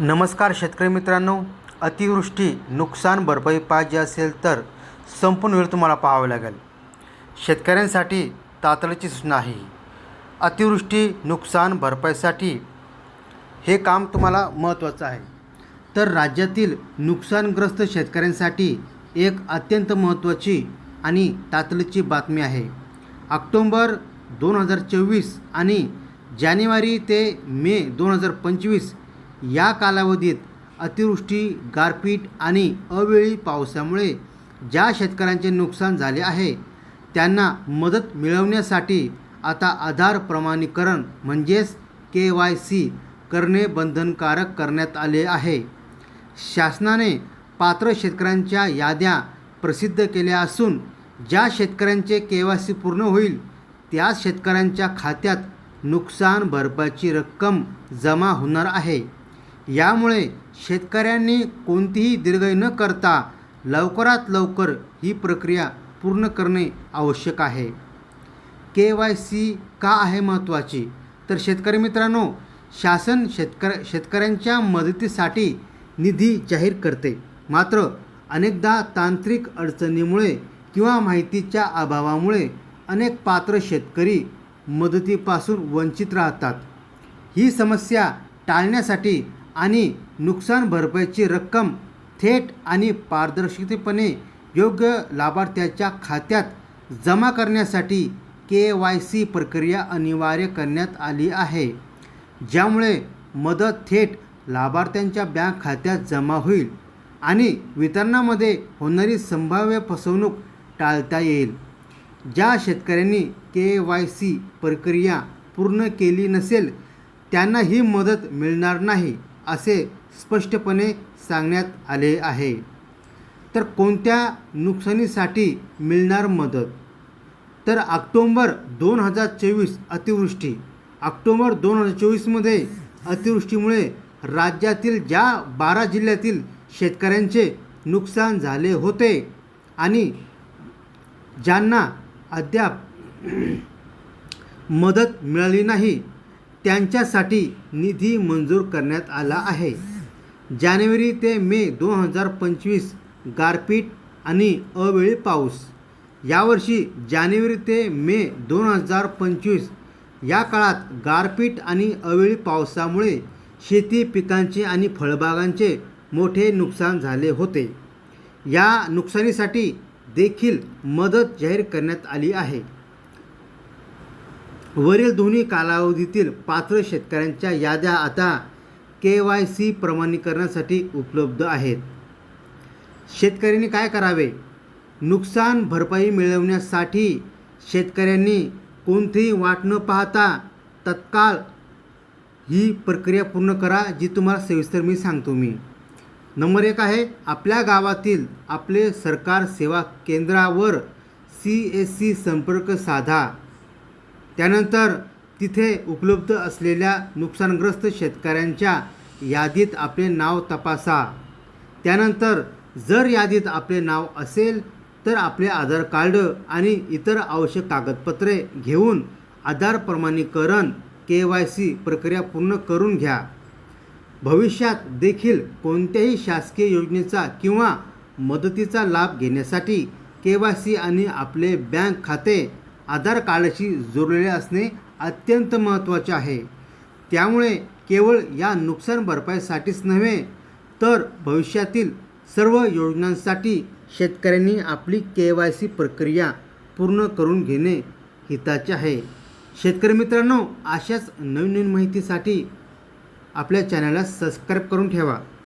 नमस्कार शेतकरी मित्रांनो अतिवृष्टी नुकसान भरपाई पाहिजे असेल तर संपूर्ण वेळ तुम्हाला पाहावे लागेल. शेतकऱ्यांसाठी तातडीची सूचना आहे. अतिवृष्टी नुकसान भरपाईसाठी हे काम तुम्हाला महत्त्वाचं आहे. तर राज्यातील नुकसानग्रस्त शेतकऱ्यांसाठी एक अत्यंत महत्त्वाची आणि तातडीची बातमी आहे. ऑक्टोंबर दोन हजार चोवीस आणि जानेवारी ते मे दोन हजार पंचवीस या कालावधीत अतिवृष्टी गारपीट आणि अवेळी पावसामुळे ज्या शेतकऱ्यांचे नुकसान झाले आहे त्यांना मदत मिळवण्यासाठी आता आधार प्रमाणीकरण म्हणजेच के वाय सी करणे बंधनकारक करण्यात आले आहे. शासनाने पात्र शेतकऱ्यांच्या याद्या प्रसिद्ध केल्या असून ज्या शेतकऱ्यांचे के वाय सी पूर्ण होईल त्या शेतकऱ्यांच्या खात्यात नुकसान भरपाईची रक्कम जमा होणार आहे. यामुळे शेतकऱ्यांनी कोणतीही दिरगाई न करता लवकरात लवकर ही प्रक्रिया पूर्ण करणे आवश्यक आहे. के वाय सी का आहे महत्त्वाची? तर शेतकरी मित्रांनो शासन शेतकर शेतकऱ्यांच्या मदतीसाठी निधी जाहीर करते. मात्र अनेकदा तांत्रिक अडचणीमुळे किंवा माहितीच्या अभावामुळे अनेक पात्र शेतकरी मदतीपासून वंचित राहतात. ही समस्या टाळण्यासाठी आणि नुकसान भरपाईची रक्कम थेट आणि पारदर्शकतेपणे योग्य लाभार्थ्याच्या खात्यात जमा करण्यासाठी के वाय सी प्रक्रिया अनिवार्य करण्यात आली आहे. ज्यामुळे मदत थेट लाभार्थ्यांच्या बँक खात्यात जमा होईल आणि वितरणामध्ये होणारी संभाव्य फसवणूक टाळता येईल. ज्या शेतकऱ्यांनी के वाय सी प्रक्रिया पूर्ण केली नसेल त्यांना ही मदत मिळणार नाही. असे स्पष्टपणे सांगण्यात आले आहे. तर कोणत्या नुकसानीसाठी मिळणार मदत? तर ऑक्टोंबर दोन हजार चोवीस अतिवृष्टी. ऑक्टोबर दोन हजार चोवीसमध्ये अतिवृष्टीमुळे राज्यातील ज्या बारा जिल्ह्यातील शेतकऱ्यांचे नुकसान झाले होते आणि ज्यांना अद्याप मदत मिळाली नाही त्यांच्यासाठी निधी मंजूर करण्यात आला आहे. जानेवारी ते मे दोन हजार पंचवीस गारपीट आणि अवेळी पाऊस. यावर्षी जानेवारी ते मे दोन हजार पंचवीस या काळात गारपीट आणि अवेळी पावसामुळे शेती पिकांचे आणि फळबागांचे मोठे नुकसान झाले होते. या नुकसानीसाठी देखील मदत जाहीर करण्यात आली आहे. वरील दोन्ही कालावधीतील पात्र शेतकऱ्यांच्या याद्या आता के वाय सी प्रमाणीकरणासाठी उपलब्ध आहेत. शेतकऱ्यांनी काय करावे? नुकसान भरपाई मिळवण्यासाठी शेतकऱ्यांनी कोणतीही वाट न पाहता तत्काळ ही प्रक्रिया पूर्ण करा जी तुम्हाला सविस्तर मी सांगतो मी. नंबर एक आहे आपल्या गावातील आपले सरकार सेवा केंद्रावर सी एस सी संपर्क साधा. त्यानंतर तिथे उपलब्ध असलेल्या नुकसानग्रस्त शेतकऱ्यांच्या यादीत आपले नाव तपासा. त्यानंतर जर यादीत आपले नाव असेल तर आपले आधार कार्ड आणि इतर आवश्यक कागदपत्रे घेऊन आधार प्रमाणीकरण के वाय सी प्रक्रिया पूर्ण करून घ्या. भविष्यात देखील कोणत्याही शासकीय योजनेचा किंवा मदतीचा लाभ घेण्यासाठी के वाय सी आणि आपले बँक खाते आधार कार्डाशी जोडलेले असणे अत्यंत महत्त्वाचे आहे. त्यामुळे केवळ या नुकसान भरपाईसाठीच नव्हे तर भविष्यातील सर्व योजनांसाठी शेतकऱ्यांनी आपली के वाय सी प्रक्रिया पूर्ण करून घेणे हिताचे आहे. शेतकरी मित्रांनो अशाच नवीन नवीन माहितीसाठी आपल्या चॅनलला सबस्क्राईब करून ठेवा.